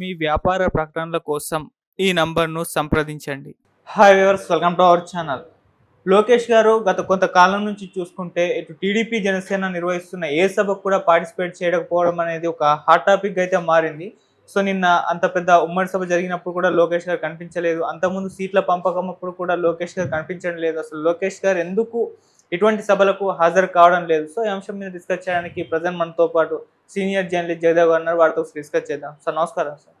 మీ వ్యాపార ప్రకటనల కోసం ఈ నంబర్ను సంప్రదించండి. Hi viewers welcome to our channel Lokesh garu గత కొంతకాలం నుంచి చూసుకుంటే ఇటు టీడీపీ జనసేన నిర్వహిస్తున్న ఏ సభకు కూడా పార్టిసిపేట్ చేయకపోవడం అనేది ఒక హాట్ టాపిక్ అయితే మారింది. సో నిన్న అంత పెద్ద ఉమ్మడి సభ జరిగినప్పుడు కూడా లోకేష్ గారు కనిపించలేదు. అంతకుముందు సీట్ల పంపకం అప్పుడు కూడా లోకేష్ గారు కనిపించడం లేదు. అసలు లోకేష్ గారు ఎందుకు ఇటువంటి సభలకు హాజరు కావడం లేదు. సో ఈ అంశం మీద డిస్కస్ చేయడానికి ప్రజెంట్ మనతో పాటు సీనియర్ జర్నలిస్ట్ జగదేవ్ గారు వారితో డిస్కస్ చేద్దాం. సార్ నమస్కారం సార్.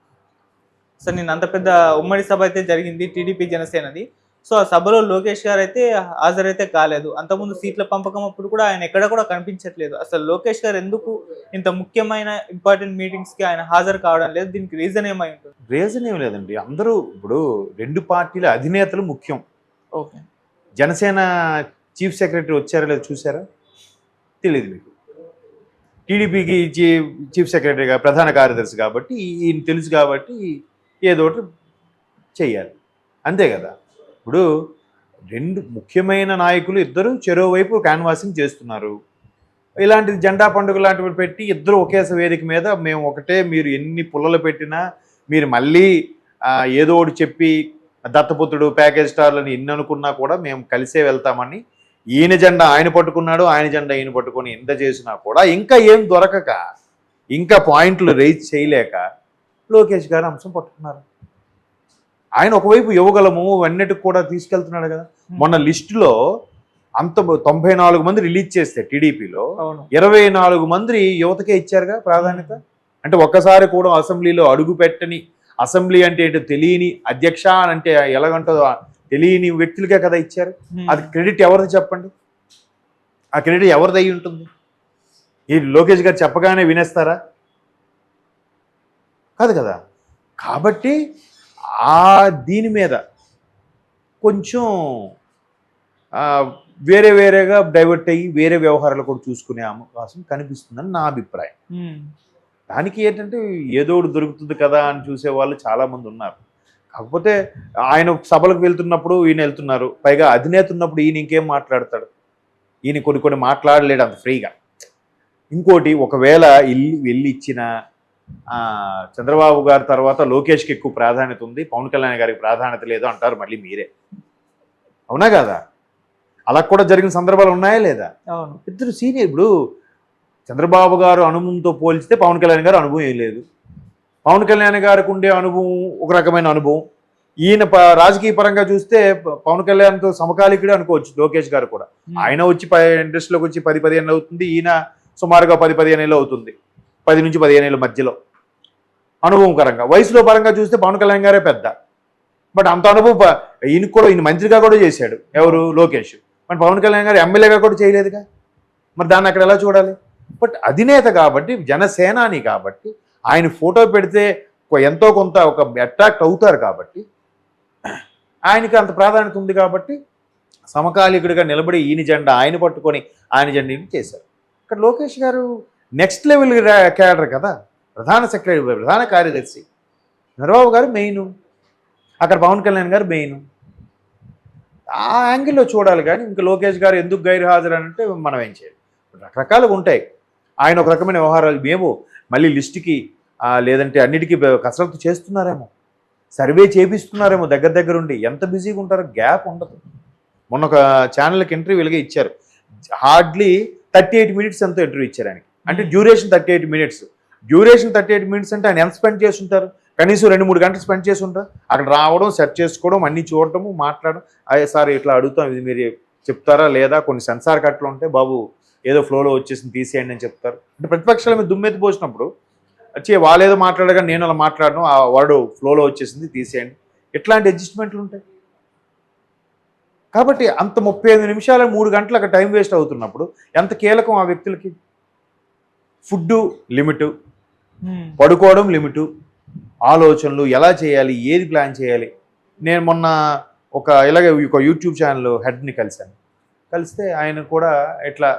సార్ నిన్న అంత పెద్ద ఉమ్మడి సభ అయితే జరిగింది టీడీపీ జనసేనది. సో ఆ సభలో లోకేష్ గారు అయితే హాజరైతే కాలేదు. అంతకుముందు సీట్ల పంపకం అప్పుడు కూడా ఆయన ఎక్కడ కూడా కనిపించట్లేదు. అసలు లోకేష్ గారు ఎందుకు ఇంత ముఖ్యమైన ఇంపార్టెంట్ మీటింగ్స్కి ఆయన హాజరు కావడం లేదు? దీనికి రీజన్ ఏమై ఉంటుంది? రీజన్ ఏం లేదండి. అందరూ ఇప్పుడు రెండు పార్టీల అధినేతలు ముఖ్యం. ఓకే. జనసేన చీఫ్ సెక్రటరీ వచ్చారా లేదా చూసారా తెలియదు మీకు. టీడీపీకి చీఫ్ సెక్రటరీగా ప్రధాన కార్యదర్శి కాబట్టి ఈయన తెలుసు కాబట్టి ఏదో ఒకటి చెయ్యాలి. అంతే కదా? ఇప్పుడు రెండు ముఖ్యమైన నాయకులు ఇద్దరు చెరో వైపు క్యాన్వాసింగ్ చేస్తున్నారు. ఇలాంటి జెండా పండుగ లాంటివి పెట్టి ఇద్దరు ఒకే వేదిక మీద మేము ఒకటే మీరు ఎన్ని పుల్లలు పెట్టినా మీరు మళ్ళీ ఏదో ఒకటి చెప్పి దత్తపుత్రుడు ప్యాకేజ్ స్టార్లని ఎన్ని అనుకున్నా కూడా మేము కలిసే వెళ్తామని ఈయన జెండా ఆయన పట్టుకున్నాడు ఆయన జెండా ఈయన పట్టుకొని ఎంత చేసినా కూడా ఇంకా ఏం దొరకక ఇంకా పాయింట్లు రైజ్ చేయలేక లోకేష్ గారు అంశం పట్టుకున్నారు. ఆయన ఒకవైపు యువగలము అన్నిటికి కూడా తీసుకెళ్తున్నాడు కదా. మొన్న లిస్టులో అంత తొంభై నాలుగు మంది రిలీజ్ చేస్తే టీడీపీలో ఇరవై నాలుగు మంది యువతకే ఇచ్చారుగా ప్రాధాన్యత? అంటే ఒక్కసారి కూడా అసెంబ్లీలో అడుగు పెట్టని అసెంబ్లీ అంటే ఏంటో తెలియని అధ్యక్ష అని అంటే ఎలాగంటుందో తెలియని వ్యక్తులకే కదా ఇచ్చారు. అది క్రెడిట్ ఎవరిది చెప్పండి? ఆ క్రెడిట్ ఎవరిది అయి ఉంటుంది? ఈ లోకేష్ గారు చెప్పగానే వినేస్తారా? కాదు కదా. కాబట్టి ఆ దీని మీద కొంచెం వేరే వేరేగా డైవర్ట్ అయ్యి వేరే వ్యవహారాలు కూడా చూసుకునే అవకాశం కనిపిస్తుందని నా అభిప్రాయం. ఉమ్. దానికి ఏంటంటే ఏదో ఒకటి దొరుకుతుంది కదా అని చూసే వాళ్ళు చాలామంది ఉన్నారు. కాకపోతే ఆయన సభలకు వెళ్తున్నప్పుడు ఈయన వెళ్తున్నారు. పైగా అధినేత ఉన్నప్పుడు ఈయన ఇంకేం మాట్లాడతాడు? ఈయన కొన్ని కొన్ని మాట్లాడలేడు అంత ఫ్రీగా. ఇంకోటి ఒకవేళ ఇల్లు వెళ్ళి ఇచ్చిన చంద్రబాబు గారి తర్వాత లోకేష్కి ఎక్కువ ప్రాధాన్యత ఉంది. పవన్ కళ్యాణ్ గారికి ప్రాధాన్యత లేదు అంటారు మళ్ళీ మీరే. అవునా కదా? అలా కూడా జరిగిన సందర్భాలు ఉన్నాయా లేదా? అవును. ఇద్దరు సీనియర్ ఇప్పుడు చంద్రబాబు గారు అనుభవంతో పోల్చితే పవన్ కళ్యాణ్ గారు అనుభవం ఏం లేదు. పవన్ కళ్యాణ్ గారికి ఉండే అనుభవం ఒక రకమైన అనుభవం. ఈయన రాజకీయ పరంగా చూస్తే పవన్ కళ్యాణ్తో సమకాలికుడే అనుకోవచ్చు లోకేష్ గారు కూడా. ఆయన వచ్చి ఇండస్ట్రీలోకి వచ్చి పది పదిహేను అవుతుంది ఈయన సుమారుగా పది పదిహేను ఏళ్ళు అవుతుంది. పది నుంచి పదిహేను ఏళ్ళ మధ్యలో. అనుభవకరంగా. వయసులో పరంగా చూస్తే పవన్ కళ్యాణ్ గారే పెద్ద. బట్ అంత అనుభవం ఈయనకు కూడా ఈయన మంత్రిగా కూడా చేశాడు. ఎవరు? లోకేష్. మరి పవన్ కళ్యాణ్ గారు ఎమ్మెల్యేగా కూడా చేయలేదుగా. మరి దాన్ని అక్కడ ఎలా చూడాలి? బట్ అధినేత కాబట్టి జనసేనాని కాబట్టి ఆయన ఫోటో పెడితే ఎంతో కొంత ఒక అట్రాక్ట్ అవుతారు కాబట్టి ఆయనకి అంత ప్రాధాన్యత ఉంది కాబట్టి సమకాలీకుడిగా నిలబడి ఈయన జెండా ఆయన పట్టుకొని ఆయన జెండాని చేశారు. ఇక్కడ లోకేష్ గారు నెక్స్ట్ లెవెల్ క్యాడర్ కదా ప్రధాన సెక్రటరీ ప్రధాన కార్యదర్శి. చంద్రబాబు గారు మెయిన్ అక్కడ పవన్ కళ్యాణ్ గారు మెయిన్ ఆ యాంగిల్లో చూడాలి కానీ ఇంకా లోకేష్ గారు ఎందుకు గైర్హాజరు అంటే మనం ఏం చేయాలి? రకరకాలుగా ఉంటాయి. ఆయన ఒక రకమైన వ్యవహారాలు మేము మళ్ళీ లిస్టుకి లేదంటే అన్నిటికీ కసరత్తు చేస్తున్నారేమో. సర్వే చేపిస్తున్నారేమో దగ్గర దగ్గర ఉండి ఎంత బిజీగా ఉంటారో గ్యాప్ ఉండదు. మొన్న ఒక ఛానల్కి ఇంటర్వ్యూలుగా ఇచ్చారు. హార్డ్లీ థర్టీ ఎయిట్ మినిట్స్ ఎంతో ఇంటర్వ్యూ ఇచ్చారు ఆయనకి. అంటే duration thirty eight minutes. Duration thirty eight minutes అంటే ఆయన ఎంత స్పెండ్ చేసి ఉంటారు కనీసం రెండు మూడు గంటలు స్పెండ్ చేసి ఉంటారు అక్కడ రావడం సెర్చ్ చేసుకోవడం అన్నీ చూడటము మాట్లాడడం. అయ్యే సార్ ఇట్లా అడుగుతాం. ఇది మీరు చెప్తారా లేదా? కొన్ని సెన్సార్ కట్లు ఉంటే బాబు ఏదో ఫ్లోలో వచ్చేసింది తీసేయండి అని చెప్తారు. అంటే ప్రతిపక్షాల మీద దుమ్మెత్తి పోసినప్పుడు వచ్చి వాళ్ళేదో మాట్లాడగా నేను అలా మాట్లాడను ఆ వర్డ్ ఫ్లోలో వచ్చేసింది తీసేయండి. ఇట్లాంటి అడ్జస్ట్మెంట్లు ఉంటాయి? కాబట్టి అంత ముప్పై ఐదు నిమిషాలు మూడు గంటలు అక్కడ టైం వేస్ట్ అవుతున్నప్పుడు ఎంత కీలకం ఆ వ్యక్తులకి? Food limit. పడుకోవడం లిమిటు ఆలోచనలు ఎలా చేయాలి ఏది ప్లాన్ చేయాలి. నేను మొన్న ఒక ఇలాగే ఒక యూట్యూబ్ ఛానల్ హెడ్ని కలిశాను. కలిస్తే ఆయన కూడా ఇట్లా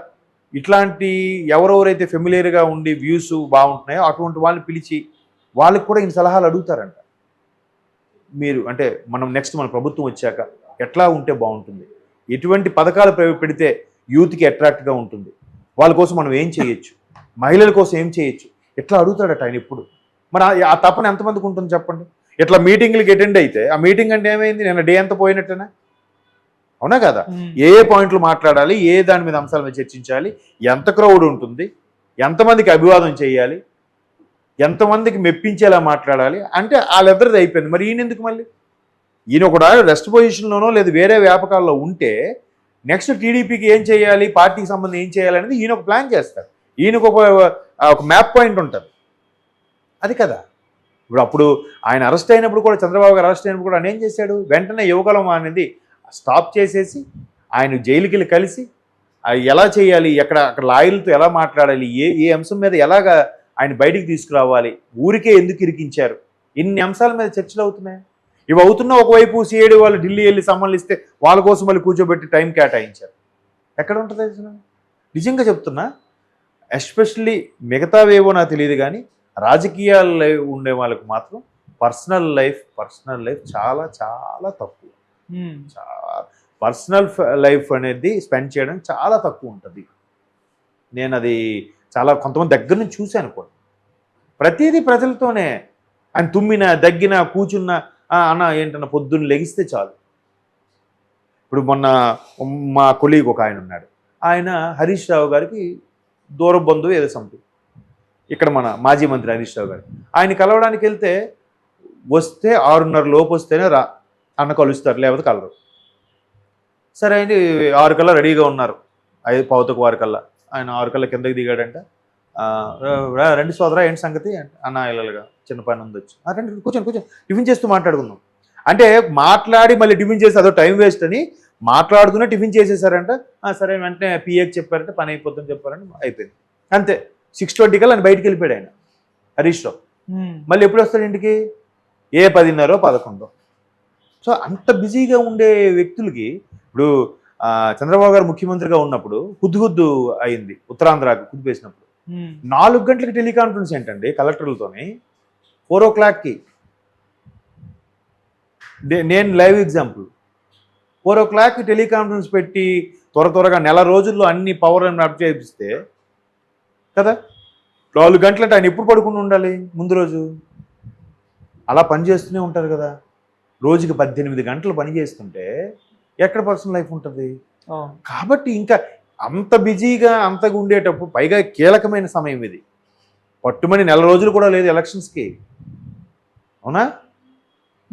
ఇట్లాంటి ఎవరెవరైతే ఫెమిలియర్గా ఉండి వ్యూస్ బాగుంటున్నాయో అటువంటి వాళ్ళని పిలిచి వాళ్ళకి కూడా ఈయన సలహాలు అడుగుతారంట. మీరు అంటే మనం నెక్స్ట్ మన ప్రభుత్వం వచ్చాక ఎట్లా ఉంటే బాగుంటుంది? ఎటువంటి పథకాలు పెడితే యూత్కి అట్రాక్ట్గా ఉంటుంది? వాళ్ళ కోసం మనం ఏం చేయొచ్చు? మహిళల కోసం ఏం చేయొచ్చు? ఎట్లా అడుగుతాడట ఆయన ఇప్పుడు మరి ఆ- ఆ తపన ఎంతమందికి ఉంటుంది చెప్పండి? ఇట్లా మీటింగ్లకి అటెండ్ అయితే ఆ మీటింగ్ అంటే ఏమైంది? నేను డే అంతా పోయినట్టేనా? అవునా కదా. ఏ ఏ పాయింట్లు మాట్లాడాలి? ఏ దాని మీద అంశాల మీద చర్చించాలి? ఎంత క్రౌడ్ ఉంటుంది? ఎంతమందికి అభివాదం చేయాలి? ఎంతమందికి మెప్పించేలా మాట్లాడాలి? అంటే వాళ్ళిద్దరిది అయిపోయింది. మరి ఈయన ఎందుకు మళ్ళీ? ఈయన కూడా రెస్ట్ పొజిషన్లోనో లేదు వేరే వ్యాపకాల్లో ఉంటే నెక్స్ట్ టీడీపీకి ఏం చేయాలి? పార్టీకి సంబంధం ఏం చేయాలి అనేది ఈయన ఒక ప్లాన్ చేస్తారు. ఈయనకు ఒక మ్యాప్ పాయింట్ ఉంటుంది. అది కదా? ఇప్పుడు అప్పుడు ఆయన అరెస్ట్ అయినప్పుడు కూడా చంద్రబాబు గారు అరెస్ట్ అయినప్పుడు కూడా ఆయన ఏం చేశాడు? వెంటనే యువగలం అనేది స్టాప్ చేసేసి ఆయన జైలుకి వెళ్ళి కలిసి ఎలా చేయాలి? ఎక్కడ అక్కడ లాయర్లతో ఎలా మాట్లాడాలి? ఏ ఏ అంశం మీద ఎలాగా ఆయన బయటికి తీసుకురావాలి? ఊరికే ఎందుకు ఇరికించారు? ఇన్ని అంశాల మీద చర్చలు అవుతున్నాయి? ఇవి అవుతున్న ఒకవైపు సిఐడి వాళ్ళు ఢిల్లీ వెళ్ళి సమ్మన్లు ఇస్తే వాళ్ళ కోసం మళ్ళీ కూర్చోబెట్టి టైం కేటాయించారు. ఎక్కడ ఉంటుంది నిజంగా చెప్తున్నా ఎస్పెషల్లీ మిగతావేవో నాకు తెలియదు కానీ రాజకీయాల్లో ఉండే వాళ్ళకి మాత్రం పర్సనల్ లైఫ్ పర్సనల్ లైఫ్ చాలా చాలా తక్కువ. ఉమ్. పర్సనల్ లైఫ్ అనేది స్పెండ్ చేయడం చాలా తక్కువ ఉంటుంది. నేను అది చాలా కొంతమంది దగ్గర నుంచి చూశాను కూడా ప్రతిదీ ప్రజలతోనే. ఆయన తుమ్మిన దగ్గిన కూర్చున్న అన్న ఏంటన్న పొద్దున్న లెగిస్తే చాలు. ఇప్పుడు మొన్న మా కొలీగ్ ఒక ఆయన ఉన్నాడు. ఆయన హరీష్ రావు గారికి దూర బంధువు ఏదో సంథింగ్ ఇక్కడ మన మాజీ మంత్రి హరీష్ రావు గారు. ఆయన కలవడానికి వెళ్తే వస్తే ఆరున్నర లోపు వస్తేనే రా అన్న కలుస్తారు లేకపోతే కలరు. సరే ఆయన ఆరు కల్లా రెడీగా ఉన్నారు. ఐదు పావుతకు వారి కల్లా ఆయన ఆరు కల్లా కిందకి దిగాడంట. రండి సోదరా ఏంటి సంగతి? అన్న ఇళ్ళగా చిన్న పని ఉంది వచ్చి. "ఆ, రండి కూర్చొని కూర్చొని టిఫిన్ చేస్తూ మాట్లాడుకుందాం. అంటే మాట్లాడి మళ్ళీ టిఫిన్ చేసి అదో టైం వేస్ట్ అని మాట్లాడుతూనే టిఫిన్ చేసేసారంట. "ఆ, సరే వెంటనే పిఏకి చెప్పారంటే పని అయిపోతుందని చెప్పారంటే అయిపోయింది. అంతే. సిక్స్ ట్వంటీ కల్లా ఆయన బయటికి వెళ్ళిపోయాడు ఆయన. హరీష్ రావు. మళ్ళీ ఎప్పుడు వస్తాడు ఇంటికి? ఏ పదిన్నరో పదకొండో. సో అంత బిజీగా ఉండే వ్యక్తులకి ఇప్పుడు చంద్రబాబు గారు ముఖ్యమంత్రిగా ఉన్నప్పుడు హుద్దు హుద్దు అయింది ఉత్తరాంధ్రకి కుదిపేసినప్పుడు ఉమ్. నాలుగు గంటలకి టెలికాన్ఫరెన్స్ ఏంటండి కలెక్టర్లతోని? ఫోర్ ఓ క్లాక్కి. నేను లైవ్ ఎగ్జాంపుల్. ఫోర్ ఓ క్లాక్కి టెలికాన్ఫరెన్స్ పెట్టి త్వర త్వరగా నెల రోజుల్లో అన్ని పవర్ అప్ చేపిస్తే కదా? నాలుగు గంటలంటే ఆయన ఎప్పుడు పడుకుని ఉండాలి ముందు రోజు? అలా పని చేస్తూనే ఉంటారు కదా. రోజుకి పద్దెనిమిది గంటలు పని చేస్తుంటే ఎక్కడ పర్సనల్ లైఫ్ ఉంటుంది. కాబట్టి ఇంకా అంత బిజీగా అంతగా ఉండేటప్పుడు పైగా కీలకమైన సమయం ఇది. పట్టుమని నెల రోజులు కూడా లేదు ఎలక్షన్స్కి. అవునా?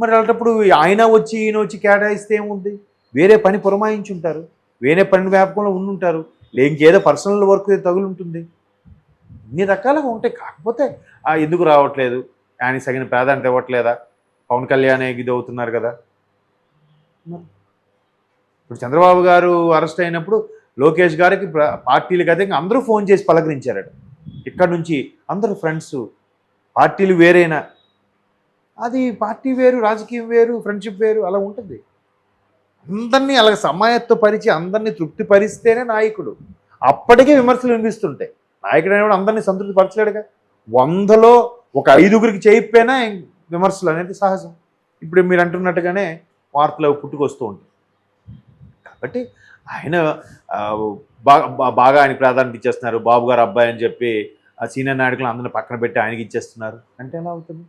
మరి అలాంటప్పుడు ఆయన వచ్చి ఈయన వచ్చి కేటాయిస్తే ఏముంది? వేరే పని పురమాయించి ఉంటారు వేరే పని వ్యాపకంలో ఉండుంటారు. ఇంకేదో పర్సనల్ వర్క్ తగులు ఉంటుంది ఇన్ని రకాలుగా ఉంటాయి. కాకపోతే ఆ ఎందుకు రావట్లేదు? ఆయనకి సగిన ప్రాధాన్యత ఇవ్వట్లేదా? పవన్ కళ్యాణ్ ఇది అవుతున్నారు కదా. ఇప్పుడు చంద్రబాబు గారు అరెస్ట్ అయినప్పుడు లోకేష్ గారికి పార్టీలకు అదే అందరూ ఫోన్ చేసి పలకరించారట. ఇక్కడ నుంచి అందరూ ఫ్రెండ్స్ పార్టీలు వేరేనా. అది పార్టీ వేరు రాజకీయం వేరు ఫ్రెండ్షిప్ వేరు అలా ఉంటుంది. అందరినీ అలా సమాయత్తపరిచి అందరినీ తృప్తిపరిస్తేనే నాయకుడు. అప్పటికే విమర్శలు వినిపిస్తుంటాయి. నాయకుడు అనేవాడు అందరినీ సంతృప్తి పరచలేడుగా. వందలో ఒక ఐదుగురికి చేయిపోయినా విమర్శలు అనేది సహజం. ఇప్పుడు మీరు అంటున్నట్టుగానే వార్తలు పుట్టుకొస్తూ ఉంటాయి. కాబట్టి ఆయన బాగా బాగా ఆయన ప్రాధాన్యత ఇచ్చేస్తున్నారు. బాబు గారు అబ్బాయి అని చెప్పి ఆ సీనియర్ నాయకులు అందరిని పక్కన పెట్టి ఆయనకి ఇచ్చేస్తున్నారు. అంటే ఎలా అవుతుంది?